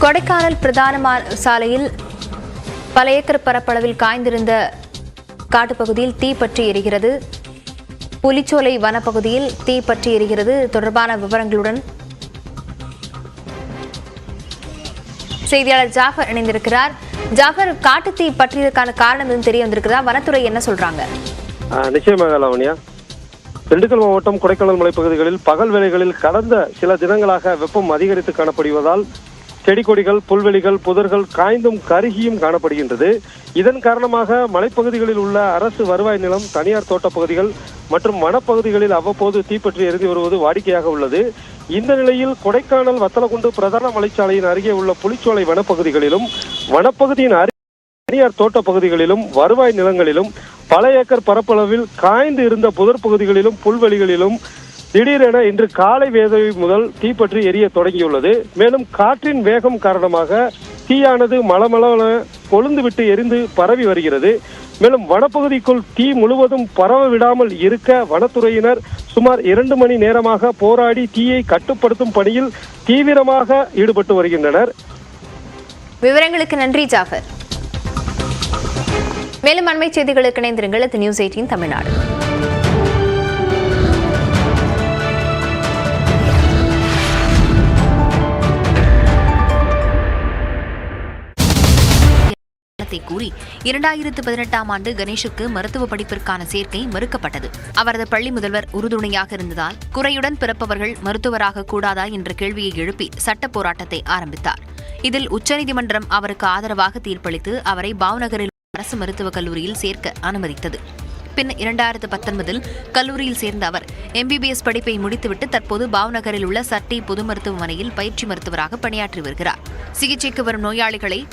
கொடைக்கானல் பிரதான மா- சாலையில் பல ஏக்கர் பரப்பளவில் காய்ந்திருந்த காட்டுப்பகுதியில் தீ பற்றி எரிகிறது. புலிச்சோலை வனப்பகுதியில் தீ பற்றி எரிகிறது. தொடர்பான விவரங்களுடன் செய்தியாளர் ஜாஃபர் இணைந்திருக்கிறார். ஜாஃபர் காட்டுத்தீ பற்றியதற்கான காரணம் எதுவும் தெரிய வந்திருக்கிறதா வனத்துறை என்ன சொல்றாங்க? நிச்சயமாக லாவண்யா. திண்டுக்கல் மாவட்டம் கொடைக்கானல் மலைப்பகுதிகளில் பகல் வேளைகளில் கடந்த சில தினங்களாக வெப்பம் அதிகரித்து காணப்படுவதால் செடி கொடிகள் புல்வெளிகள் புதர்கள் காய்ந்தும் கருகியும் காணப்படுகின்றது. இதன் காரணமாக மலைப்பகுதிகளில் உள்ள அரசு வருவாய் நிலம் தனியார் தோட்டப் பகுதிகள் மற்றும் வனப்பகுதிகளில் அவ்வப்போது தீப்பற்றி எரிந்து வருவது வாடிக்கையாக உள்ளது. இந்த நிலையில் கொடைக்கானல் வத்தலகுண்டு பிரதான மலைச்சாலையின் அருகே உள்ள புலிச்சோலை வனப்பகுதிகளிலும் வனப்பகுதியின் அருகே தனியார் தோட்டப்பகுதிகளிலும் வருவாய் நிலங்களிலும் பல ஏக்கர் பரப்பளவில் காய்ந்து இருந்த புதர் பகுதிகளிலும் புல்வெளிகளிலும் திடீரென இன்று காலை வேதவை முதல் தீப்பற்றி எரிய தொடங்கியுள்ளது. மேலும் காற்றின் வேகம் காரணமாக தீயானது மளமளவென கொழுந்துவிட்டு எரிந்து பரவி வருகிறது. மேலும் வனப்பகுதிக்குள் தீ முழுவதும் பரவ விடாமல் இருக்க வனத்துறையினர் சுமார் இரண்டு மணி நேரமாக போராடி தீயை கட்டுப்படுத்தும் பணியில் தீவிரமாக ஈடுபட்டு வருகின்றனர். விவரங்களுக்கு நன்றி ஜாஃபர். மேலும் அண்மை செய்திகளுக்கு இணைந்திருங்கள். News eighteen Tamil Nadu. காரணத்தை கூறி இரண்டாயிரத்து பதினெட்டாம் ஆண்டு கணேஷுக்கு மருத்துவ படிப்பிற்கான சேர்க்கை மறுக்கப்பட்டது. அவரது பள்ளி முதல்வர் உறுதுணையாக இருந்ததால் குறையுடன் பிறப்பவர்கள் மருத்துவராக கூடாதா என்ற கேள்வியை எழுப்பி சட்ட போராட்டத்தை ஆரம்பித்தார். இதில் உச்சநீதிமன்றம் அவருக்கு ஆதரவாக தீர்ப்பளித்து அவரை பாவ்நகரில் அரசு மருத்துவக் கல்லூரியில் சேர்க்க அனுமதித்தது. பின் இரண்டாயிரத்து பத்தொன்பதில் கல்லூரியில் சேர்ந்த அவர் எம்பிபிஎஸ் படிப்பை முடித்துவிட்டு தற்போது பாவ்நகரில் உள்ள சட்டி பொது மருத்துவமனையில் பயிற்சி மருத்துவராக பணியாற்றி வருகிறார். சிகிச்சைக்கு வரும் நோயாளிகளை